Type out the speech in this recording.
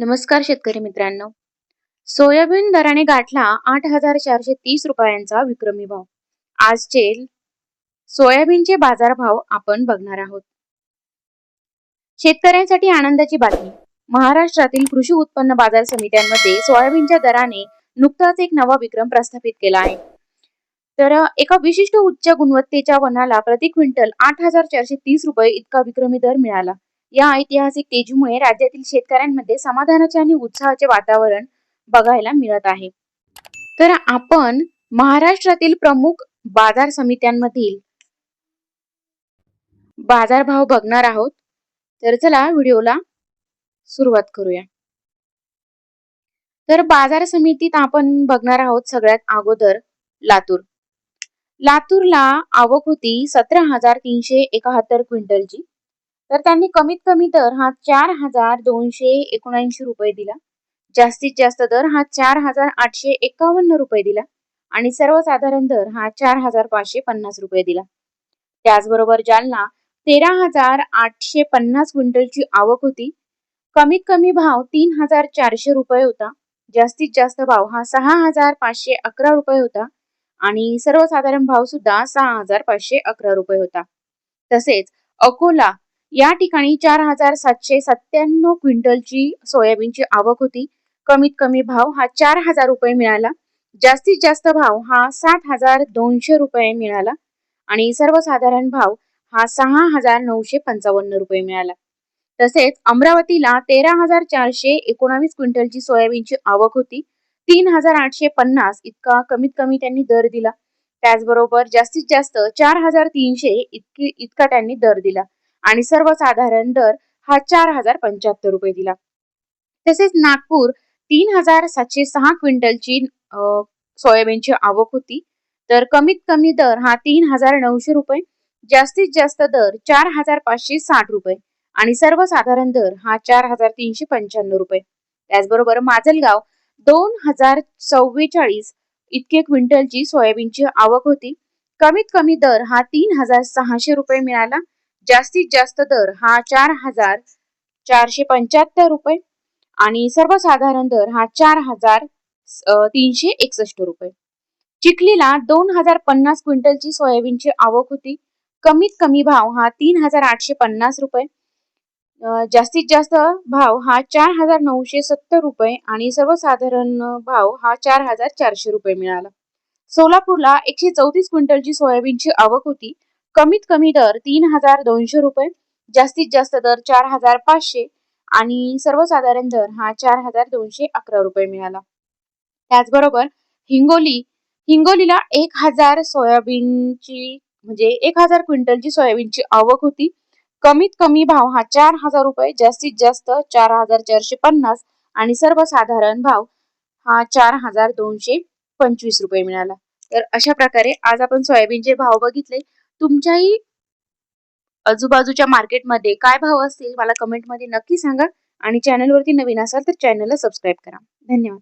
नमस्कार शेतकरी मित्रांनो. सोयाबीन दराने गाठला आठ हजार चारशे तीस रुपयांचा विक्रमी भाव. आजचे सोयाबीनचे बाजारभाव आपण बघणार आहोत. शेतकऱ्यांसाठी आनंदाची बातमी. महाराष्ट्रातील कृषी उत्पन्न बाजार समित्यांमध्ये सोयाबीनच्या दराने नुकताच एक नवा विक्रम प्रस्थापित केला आहे. तर एका विशिष्ट उच्च गुणवत्तेच्या वनाला प्रति क्विंटल आठ हजार चारशे तीस रुपये इतका विक्रमी दर मिळाला. या ऐतिहासिक तेजीमुळे राज्यातील शेतकऱ्यांमध्ये समाधानाचे आणि उत्साहाचे वातावरण बघायला मिळत आहे. तर आपण महाराष्ट्रातील प्रमुख बाजार समित्यांमधील बाजारभाव बघणार आहोत. तर चला व्हिडिओला सुरुवात करूया. तर बाजार समितीत आपण बघणार आहोत सगळ्यात अगोदर लातूर. लातूरला आवक होती सतरा हजार तीनशे एकाहत्तर क्विंटलची. तर त्यांनी कमीत कमी दर हा चार हजार दोनशे एकोणऐंशी रुपये दिला. जास्तीत जास्त दर हा चार हजार आठशे एकावन्न रुपये दिला. आणि सर्वसाधारण दर हा चार हजार पाचशे पन्नास रुपये दिला. त्याचबरोबर जालना तेरा हजार आठशे पन्नास क्विंटलची आवक होती. कमीत कमी भाव तीन हजार चारशे रुपये होता. जास्तीत जास्त भाव हा सहा हजार पाचशे अकरा रुपये होता. आणि सर्वसाधारण भाव सुद्धा सहा हजार पाचशे अकरा रुपये होता. तसेच अकोला या ठिकाणी चार हजार सातशे सत्त्याण्णव क्विंटलची सोयाबीनची आवक होती. कमीत कमी भाव हा चार हजार रुपये मिळाला. जास्तीत जास्त भाव हा सात हजार दोनशे रुपये मिळाला. आणि सर्वसाधारण भाव हा सहा हजार नऊशे पंचावन्न रुपये मिळाला. तसेच अमरावतीला तेरा हजार चारशे एकोणावीस क्विंटलची सोयाबीनची आवक होती. तीन हजार आठशे पन्नास इतका कमीत कमी त्यांनी दर दिला. त्याचबरोबर जास्तीत जास्त चार हजार तीनशे इतकी इतका त्यांनी दर दिला. आणि सर्वसाधारण दर हा चार हजार पंच्याहत्तर रुपये दिला. तसेच नागपूर तीन हजार सातशे सहा क्विंटलची सोयाबीनची आवक होती. तर कमीत कमी दर हा तीन हजार नऊशे रुपये जास्तीत जास्त दर चार हजार पाचशे साठ रुपये आणि सर्वसाधारण दर हा चार हजार तीनशे पंच्याण्णव रुपये. त्याचबरोबर माजलगाव दोन हजार चव्वेचाळीस इतके क्विंटलची सोयाबीनची आवक होती. कमीत कमी दर हा तीन हजार सहाशे रुपये मिळाला जास्तीत जास्त दर हा चार हजार चारशे पंच्याहत्तर रुपये आणि सर्वसाधारण दर हा चार हजार तीनशे एकसष्ट रुपये. चिखलीला दोन हजार पन्नास क्विंटलची सोयाबीनची आवक होती. कमीत कमी भाव हा तीन हजार आठशे पन्नास रुपये. जास्तीत जास्त भाव हा चार हजार नऊशे सत्तर रुपये आणि सर्वसाधारण भाव हा चार हजार चारशे रुपये मिळाला. सोलापूरला एकशे चौतीस क्विंटलची सोयाबीनची आवक होती. कमीत कमी दर तीन हजार दोनशे रुपये जास्तीत जास्त दर चार हजार पाचशे आणि सर्वसाधारण दर हा चार हजार दोनशे अकरा रुपये मिळाला. त्याचबरोबर हिंगोली हिंगोलीला एक हजार सोयाबीनची म्हणजे एक हजार क्विंटलची सोयाबीनची आवक होती. कमीत कमी भाव हा चार हजार रुपये जास्तीत जास्त चार हजार चारशे पन्नास आणि सर्वसाधारण भाव हा चार हजार दोनशे पंचवीस रुपये मिळाला. तर अशा प्रकारे आज आपण सोयाबीनचे भाव बघितले. तुमच्याही आजूबाजूच्या मार्केटमध्ये काय भाव असतील मला कमेंटमध्ये नक्की सांगा. आणि चॅनलवरती नवीन असाल तर चॅनलला सबस्क्राईब करा. धन्यवाद.